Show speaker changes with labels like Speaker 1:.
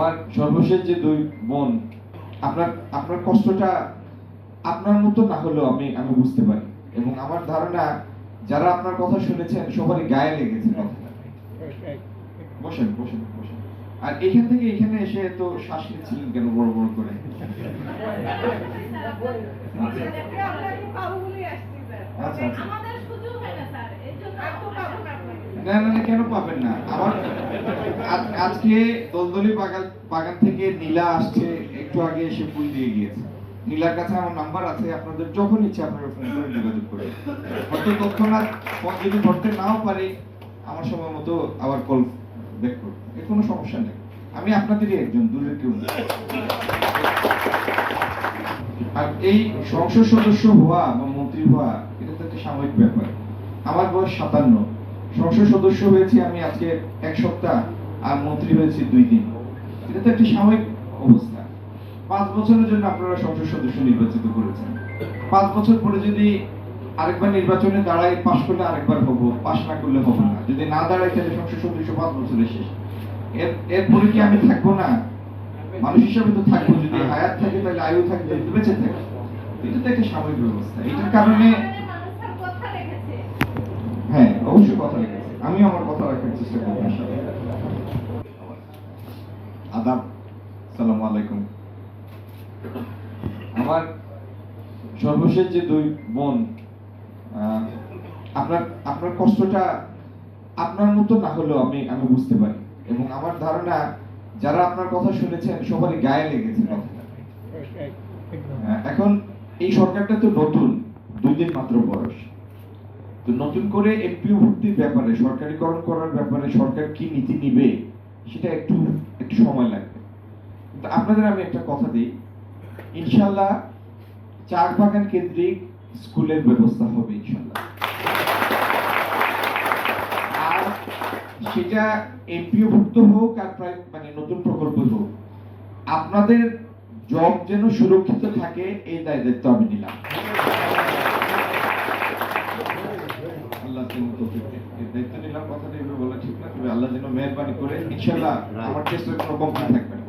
Speaker 1: আমার সর্বশেষ যে দুই বোন আপনার আপনার কষ্টটা আপনার মতো না হলেও আমি আমি বুঝতে পারি। এবং আমার ধারণা যারা আপনার কথা শুনেছেন সবারই গায়ে লেগেছে কথাটা। বসেন বসেন বসেন। আর এখান থেকে এখানে এসে তো শ্বাস নিচ্ছিলেন কেন বড় বড় করে? আচ্ছা আচ্ছা
Speaker 2: আমাদের সুযোগ হয় না স্যার এই জন্য
Speaker 1: না না না কেন পাবেন না? আমার আজকে দলদলি বাগান বাগান থেকে নীলা আসছে, একটু আগে এসে ফুল দিয়ে গিয়েছে। নীলার কাছে আমার নাম্বার আছে, আপনাদের যখন ইচ্ছে আপনারা ফোন করে যোগাযোগ করে হয়তো তৎক্ষণাৎ ফোন যদি ধরতে নাও পারি, আমার সময় মতো আবার কল ব্যাক করব এর কোনো সমস্যা নেই। আমি আপনাদেরই একজন, দূরের কেউ আর এই সংসদ সদস্য হওয়া বা মন্ত্রী হওয়া, এটা তো একটা সাময়িক ব্যাপার। আমার বয়স সাতান্ন। সংসদ সদস্য হয়েছি আমি আজকে এক সপ্তাহ, আর মন্ত্রী হয়েছি দুই দিন। এটা তো একটা সাময়িক অবস্থা। পাঁচ বছরের জন্য আপনারা সংসদ সদস্য নির্বাচিত করেছেন। পাঁচ বছর পরে যদি আরেকবার নির্বাচনে দাঁড়াই, পাশ করলে আরেকবার হব, পাশ না করলে হবে না। যদি না দাঁড়াই, তাহলে সংসদ সদস্য পাঁচ বছরে শেষ। এর, এরপরে কি আমি থাকব না? মানুষ হিসাবে তো থাকব, যদি হায়াত থাকে, তাহলে আয়ু থাকবে, বেঁচে থাকে এটা তো একটা স্বাভাবিক ব্যবস্থা। এটার কারণে আমি আমার কথা রাখার চেষ্টা করব আদাব সালাম আলাইকুম। আমার সর্বশেষ যে দুই বোন আপনার আপনার কষ্টটা আপনার মতো না হলেও আমি আমি বুঝতে পারি। এবং আমার ধারণা যারা আপনার কথা শুনেছেন সবারই গায়ে লেগেছে এখন এই সরকারটা তো নতুন দুই দিন মাত্র বয়স। তো নতুন করে এমপিও ভর্তির ব্যাপারে, সরকারিকরণ করার ব্যাপারে সরকার কি নীতি নিবে, সেটা একটু একটু সময় লাগবে। আপনাদের আমি একটা কথা দিই। ইনশাল্লাহ চার বাগান কেন্দ্রিক স্কুলের ব্যবস্থা হবে ইনশাল্লাহ আর সেটা এমপিও ভুক্ত হোক আর প্রায় মানে নতুন প্রকল্প হোক, আপনাদের জব যেন সুরক্ষিত থাকে, এই দায় দায়িত্ব আমি নিলাম আল্লাহ যেন তৌফিক দেন। এই দায়িত্ব নিলাম কথাটা এভাবে বলা ঠিক না তবে আল্লাহ যেন মেহরবানি করে ইনশাল্লাহ আমার চেষ্টার কোনো কমপ্লেন থাকবে